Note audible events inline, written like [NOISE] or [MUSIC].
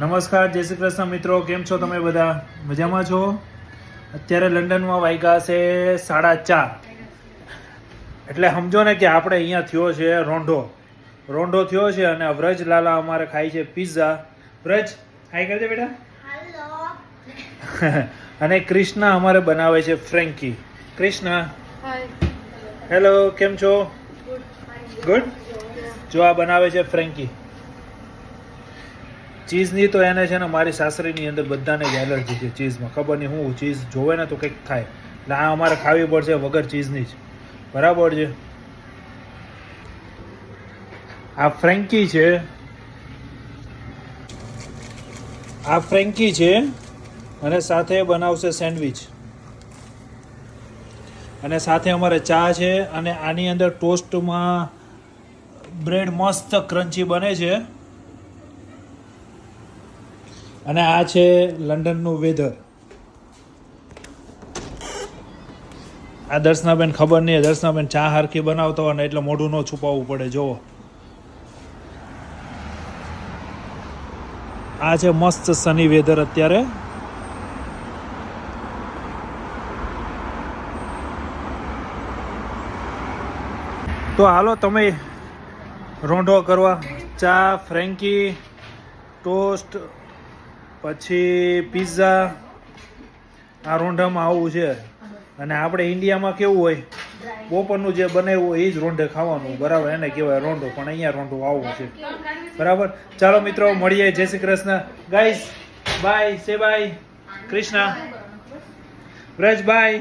નમસ્કાર જય શ્રી કૃષ્ણ મિત્રો કેમ છો તમે બધા? મજામાં છો? અત્યારે લંડનમાં વાગ્યા છે સાડા ચાર. એટલે સમજો ને કે આપણે અહીંયા થયો છે રોંઢો. રોંઢો થયો છે અને આ વ્રજ લાલા અમારે ખાય છે પિઝા વ્રજ ખાઈ કરજે બેટા. [LAUGHS] અને કૃષ્ણ અમારે બનાવે છે ફ્રેન્કી. કૃષ્ણ. હેલો કેમ છો? ગુડ જો આ બનાવે છે ફ્રેન્કી. ચીઝની તો એને છે ને મારી સાસરીની અંદર બધાને જ એલર્જી છે ચીઝમાં ખબર નહીં હું ચીઝ જોવે ને તો કંઈક થાય. એટલે આ અમારે ખાવી પડશે વગર ચીઝની જ. બરાબર છે? આ ફ્રેન્કી છે. આ ફ્રેન્કી છે અને સાથે બનાવશે સેન્ડવિચ. અને સાથે અમારે ચા છે અને આની અંદર ટોસ્ટમાં બ્રેડ મસ્ત ક્રન્ચી બને છે. અને આ છે લંડનનું વેધર. આ દર્શનાબેન ખબર નહીં, દર્શનાબેન ચા હારખી બનાવતો ને એટલે મોઢું ન છુપાવવું પડે જોવો આ છે મસ્ત સની વેધર અત્યારે. તો હાલો, તમે રોંઢો કરવા. ચા, ફ્રેન્કી, ટોસ્ટ પછી પિઝા આ રોંઢામાં આવું છે. અને આપણે ઇન્ડિયામાં કેવું હોય, બપોરનું જે બનાવ્યું હોય એ જ રોંઢે ખાવાનું. બરાબર, એને કહેવાય રોંઢો. પણ અહીંયા રોંઢો આવું છે. બરાબર? ચાલો મિત્રો, મળીએ. જય શ્રી કૃષ્ણ. ગાઈસ બાય સે બાય કૃષ્ણ વ્રજ બાય